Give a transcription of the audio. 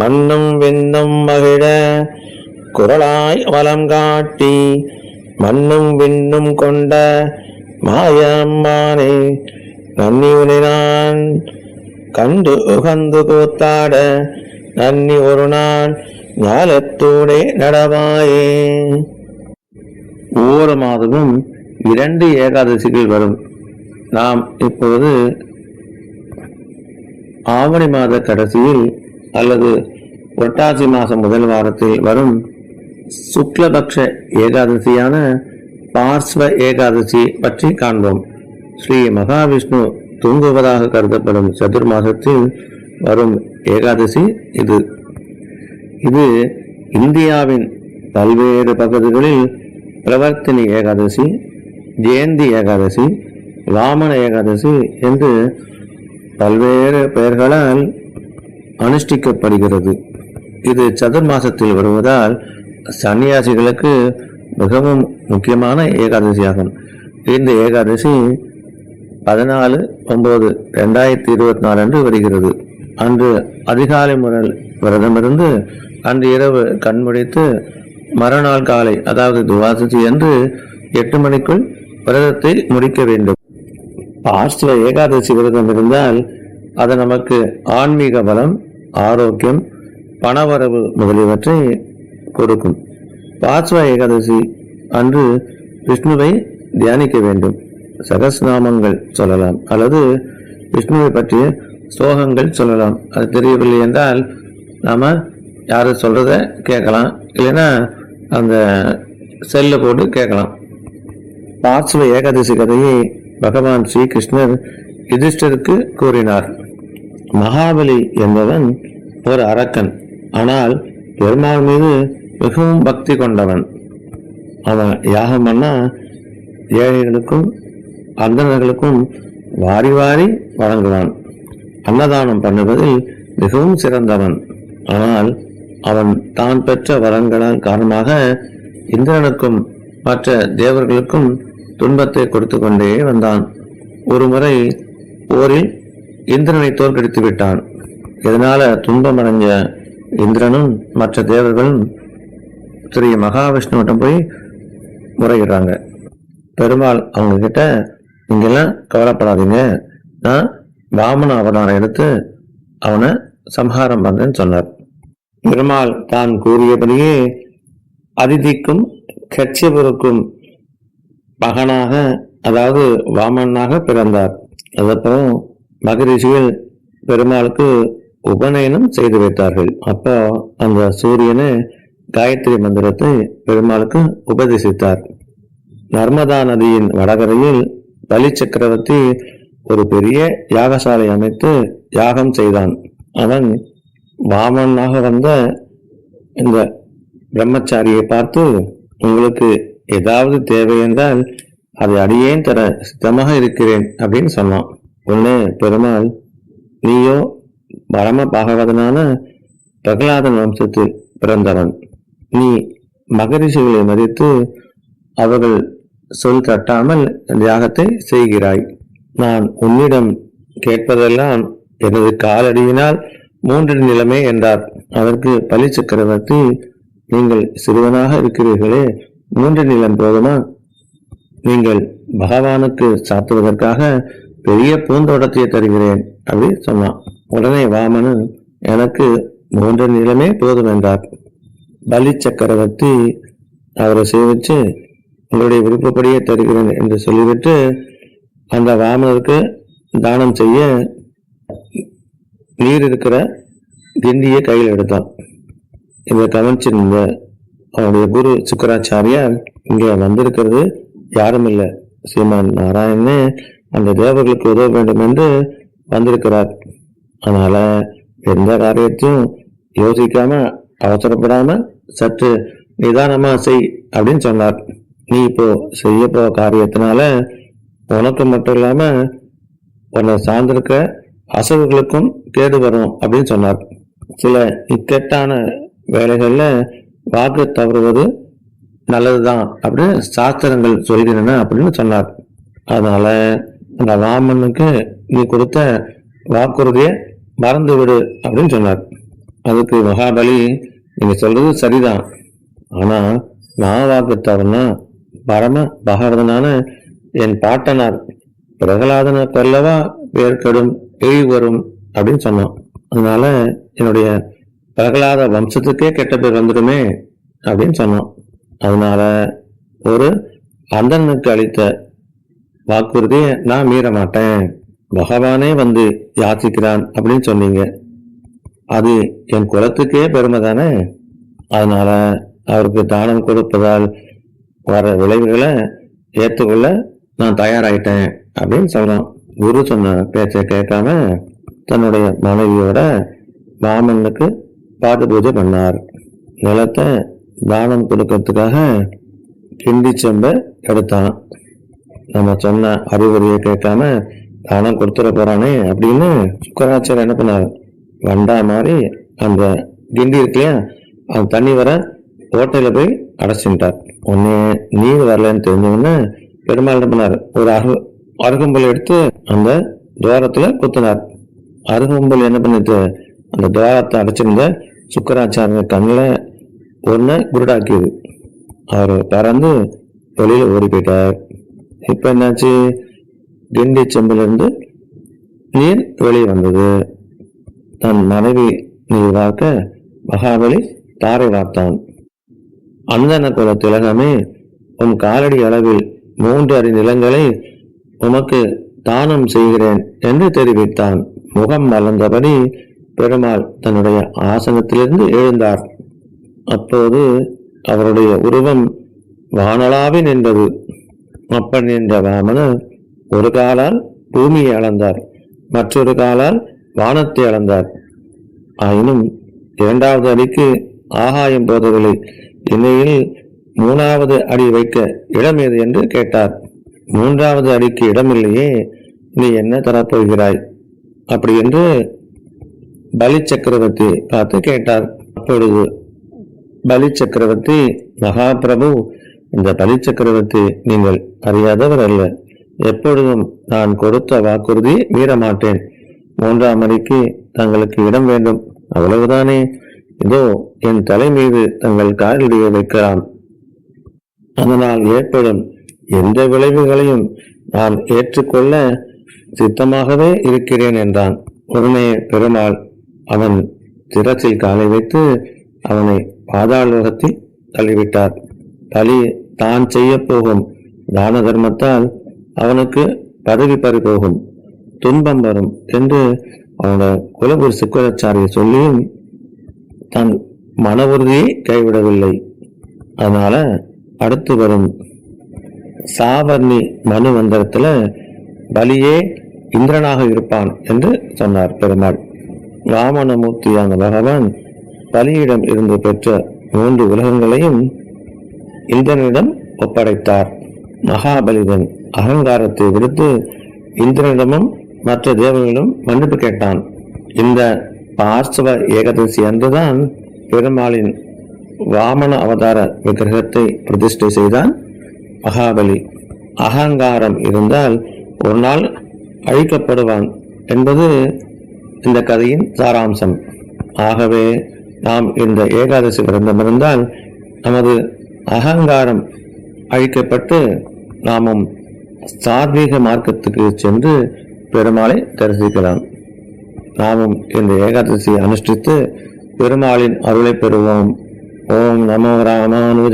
மண்ணும் விண்ணும் மகிழ குரலாய் வலம் காட்டி மண்ணும் விண்ணும் கொண்ட மாயம்மானே நன்னி உனை நான் கண்டு உகந்து கூத்தாட நன்னி ஒரு நாள் ஞாலத்தூடே நடவாயே. ஒவ்வொரு மாதமும் இரண்டு ஏகாதசிகள் வரும். நாம் இப்பொழுது ஆவணி மாத கடைசியில் அல்லது புரட்டாசி மாதம் முதல் வாரத்தில் வரும் சுக்லபக்ஷ ஏகாதசியான பார்ஸ்வ ஏகாதசி பற்றி காண்போம். ஸ்ரீ மகாவிஷ்ணு தூங்குவதாக கருதப்படும் சதுர்மாசத்தில் வரும் ஏகாதசி இது. இது இந்தியாவின் பல்வேறு பகுதிகளில் பிரவர்த்தினி ஏகாதசி ஜெயந்தி ஏகாதசி வாமன ஏகாதசி என்று பல்வேறு பெயர்களால் அனுஷ்டிக்கப்படுகிறது. இது சதுர் மாசத்தில் வருவதால் சன்னியாசிகளுக்கு மிகவும் முக்கியமான ஏகாதசியாகும். இந்த ஏகாதசி பதினாலு ஒன்பது ரெண்டாயிரத்தி இருபத்தி நாலு அன்று வருகிறது. அன்று அதிகாலை முறை விரதமிருந்து அன்று இரவு கண்முடித்து மறுநாள் காலை அதாவது துவாதசி அன்று எட்டு மணிக்குள் விரதத்தை முடிக்க வேண்டும். பார்ஸ்வ ஏகாதசி விரதம் இருந்தால் அது நமக்கு ஆன்மீக பலம் ஆரோக்கியம் பணவரவு முதலியவற்றை கொடுக்கும். பார்ஸ்வ ஏகாதசி அன்று விஷ்ணுவை தியானிக்க வேண்டும். சகஸ்நாமங்கள் சொல்லலாம். அல்லது விஷ்ணுவை பற்றிய ஸ்லோகங்கள் சொல்லலாம். அது தெரியவில்லை என்றால் நாம் யார் சொல்கிறத கேட்கலாம். இல்லைன்னா அந்த செல்ல போட்டு கேட்கலாம். பார்ஸ்வ ஏகாதசி கதையை பகவான் ஸ்ரீகிருஷ்ணர் யுதிஷ்டருக்கு கூறினார். மகாபலி என்பவன் ஒரு அரக்கன். ஆனால் பெருமாள் மீது மிகவும் பக்தி கொண்டவன். அவன் யாகம் பண்ணா ஏழைகளுக்கும் அந்தணர்களுக்கும் வாரி வாரி வழங்குவான். அன்னதானம் பண்ணுவதில் மிகவும் சிறந்தவன். ஆனால் அவன் தான் பெற்ற வரங்களால் காரணமாக இந்திரனுக்கும் மற்ற தேவர்களுக்கும் துன்பத்தை கொடுத்து கொண்டே வந்தான். ஒருமுறை போரில் இந்திரனை தோற்கடித்து விட்டான். இதனால துன்பமடைஞ்ச இந்திரனும் மற்ற தேவர்களும் ஸ்ரீ மகாவிஷ்ணுவிடம் போய் முறையிடுறாங்க. பெருமாள் அவங்க கிட்ட நீங்கெல்லாம் கவலைப்படாதீங்க. நான் வாமன அவதாரம் எடுத்து அவனை சம்ஹாரம் பண்றேன்னு சொன்னார். பெருமாள் தான் கூறியபடியே அதிதிக்கும் கட்சியபுருக்கும் மகனாக அதாவது வாமனாக பிறந்தார். அதுக்கப்புறம் மகரிஷிகள் பெருமாளுக்கு உபநயனம் செய்து வைத்தார்கள். அப்போ அந்த சூரியனை காயத்ரி மந்திரத்தை பெருமாளுக்கு உபதேசித்தார். நர்மதா நதியின் வடகரையில் பலி சக்கரவர்த்தி ஒரு பெரிய யாகசாலை அமைத்து யாகம் செய்தான். அவன் வாமனாக வந்த இந்த பிரம்மச்சாரியை பார்த்து உங்களுக்கு ஏதாவது தேவை என்றால் அதை அடியேன் தர சித்தமாக இருக்கிறேன் அப்படின்னு சொன்னான். உடனே பெருமாள் நீயோ பரம பாகவதனான பிரகலாதன் வம்சத்தில் பிறந்தவன். நீ மகரிஷிகளை மதித்து அவர்கள் சொல் தட்டாமல் தியாகத்தை செய்கிறாய். நான் உன்னிடம் கேட்பதெல்லாம் எனது காலடியினால் மூன்று நிலைமை என்றார். அதற்கு பலி சக்கரவர்த்தி நீங்கள் சிறுவனாக இருக்கிறீர்களே மூன்று நிலம் போதுமா? நீங்கள் பகவானுக்கு சாத்துவதற்காக பெரிய பூந்தோட்டத்தை தருகிறேன் அப்படி சொன்னான். உடனே வாமனன் எனக்கு மூன்று நிலமே போதும் என்றார். பலி சக்கரவர்த்தி அவரை சேவிச்சு உங்களுடைய விருப்பப்படியே தருகிறேன் என்று சொல்லிவிட்டு அந்த வாமனருக்கு தானம் செய்ய நீர் இருக்கிற கிண்டியை கையில் எடுத்தான். இதை கவனிச்சிருந்த அவனுடைய குரு சுக்கராச்சாரியார் இங்கே வந்திருக்கிறது யாரும் இல்லை ஸ்ரீமான் நாராயணன் அந்த தேவர்களுக்கு உதவ வேண்டும் என்று வந்திருக்கிறார். அதனால எந்த காரியத்தையும் யோசிக்காம அவசரப்படாம சற்று நிதானமா செய் அப்படின்னு சொன்னார். நீ இப்போ செய்ய போ காரியத்தினால உனக்கு மட்டும் இல்லாம உன்னை சார்ந்திருக்க அசவுகளுக்கும் கேடு வரும் அப்படின்னு சொன்னார். சில இக்கட்டான வேலைகளில் வாக்கு தவறுவது நல்லதுதான் அப்படின்னு சாஸ்திரங்கள் சொல்கிறன அப்படின்னு சொன்னார். அதனால அந்த வாமனுக்கு நீ கொடுத்த வாக்குறுதியை மறந்து விடு அப்படின்னு சொன்னார். அதுக்கு மகாபலி நீங்க சொல்றது சரிதான். ஆனா நான் வாக்கு தவறுனா பரம பகவதனான என் பாட்டனார் பிரகலாதனை கொல்லவா வேர்க்கெடும் இழி வரும் அப்படின்னு சொன்னான். அதனால என்னுடைய பிரகலாத வம்சத்துக்கே கெட்ட பேர் வந்துடுமே அப்படின்னு சொன்னான். அதனால ஒரு அந்தனுக்கு அளித்த வாக்குறுதியை நான் மீற மாட்டேன் பகவானே வந்து யாச்சிக்கிறான் அப்படின்னு சொன்னீங்க. அது என் குலத்துக்கே பெருமை தானே? அதனால அவருக்கு தானம் கொடுப்பதால் வர விளைவுகளை ஏற்றுக்கொள்ள நான் தயாராயிட்டேன் அப்படின்னு சொல்றான். குரு சொன்ன பேச்சை கேட்காம தன்னுடைய மனைவியோட வாமனுக்கு பாட்டு பூஜை பண்ணார். நிலத்தை தானம் கொடுக்கறதுக்காக கிண்டி செம்ப எடுத்தான். நம்ம சொன்ன அறிவுரையை கேட்காம தானம் கொடுத்துட போறானே அப்படின்னு சுக்கராச்சாரியர் என்ன பண்ணார்? வண்டா மாதிரி அந்த கிண்டி இருக்கு அந்த தண்ணி வர ஓட்டையில போய் அடைச்சிட்டார். ஒன்று நீர் வரலன்னு தெரிஞ்சவொன்னே பெருமாள் என்ன பண்ணார்? ஒரு அரு அருகம்புல் எடுத்து அந்த துவாரத்துல குத்தினார். அருகம்புல் என்ன பண்ணிட்டு அந்த துவாரத்தை அடைச்சிருந்த சுக்கராச்சாரிய கண்ணில் ஒன்று குருடாக்கியது. அவர் பறந்து வெளியில் ஓடி போயிட்டார். இப்போ என்னாச்சு? கிண்டி செம்பிலிருந்து நீர் வெளியே வந்தது. தன் மனைவி நீர் வார்க்க மகாபலி தாரை வார்த்தான் அந்தன குல திலகமே உன் காலடி அளவில் மூன்று அறி நிலங்களை உமக்கு தானம் செய்கிறேன் என்று தெரிவித்தான். முகம் மலர்ந்தபடி பெருமாள் தன்னுடைய ஆசனத்திலிருந்து எழுந்தார். அப்போது அவருடைய உருவம் வானளாவி நின்றது அப்பன் என்ற வாமனர் ஒரு காலால் பூமியை அளந்தார் மற்றொரு காலால் வானத்தை அளந்தார். ஆயினும் இரண்டாவது அடிக்கு ஆகாயம் போதவில்லை. இணையில் மூணாவது அடி வைக்க இடம் ஏது என்று கேட்டார். மூன்றாவது அடிக்கு இடமில்லையே நீ என்ன தரப்போகிறாய்? அப்படி என்று பலி சக்கரவர்த்தி பார்த்து கேட்டார். அப்பொழுது பலி சக்கரவர்த்தி மகாபிரபு இந்த பலி சக்கரவர்த்தி நீங்கள் அறியாதவர் அல்ல. எப்பொழுதும் நான் கொடுத்த வாக்குறுதி மீறமாட்டேன். மூன்றாம் மணிக்கு தங்களுக்கு இடம் வேண்டும். அவ்வளவுதானே? இதோ என் தலை மீது தங்கள் காலடியை வைக்கலாம். அதனால் ஏற்படும் எந்த விளைவுகளையும் நான் ஏற்றுக்கொள்ள சித்தமாகவே இருக்கிறேன் என்றான். உடனே பெருமாள் அவன் திரத்தில் காலை வைத்து அவனை பாதாளத்தில் தள்ளிவிட்டார். பலி தான் செய்ய போகும். தான தர்மத்தால் அவனுக்கு பதவி பறி போகும் துன்பம் வரும் என்று அவனோட குலகுரு சுக்கராச்சாரிய சொல்லியும் தன் மன உறுதியை கைவிடவில்லை. அதனால அடுத்து வரும் சாவர்ணி மனு மந்திரத்துல பலியே இந்திரனாக இருப்பான் என்று சொன்னார் பெருமாள். ராமணமூர்த்தியான பகவான் பலியிடம் இருந்து பெற்ற மூன்று உலகங்களையும் இந்திரனிடம் ஒப்படைத்தார். மகாபலிதன் அகங்காரத்தை விடுத்து இந்திரனிடமும் மற்ற தேவர்களிடம் மன்னிப்பு கேட்டான். இந்த பார்சவ ஏகதசி அன்றுதான் பெருமாளின் வாமன அவதார விக்கிரகத்தை பிரதிஷ்டை செய்தான் மகாபலி. அகங்காரம் இருந்தால் ஒரு நாள் அழிக்கப்படுவான் என்பது இந்த கதையின் சாராம்சம். ஆகவே நாம் இந்த ஏகாதசி விரதம் இருந்தால் நமது அகங்காரம் அழிக்கப்பட்டு நாமும் சாத்வீக மார்க்கத்துக்கு சென்று பெருமாளை தரிசிக்கலாம். நாமும் இந்த ஏகாதசியை அனுஷ்டித்து பெருமாளின் அருளை பெறுவோம். ஓம் நமோ ராமானுஜா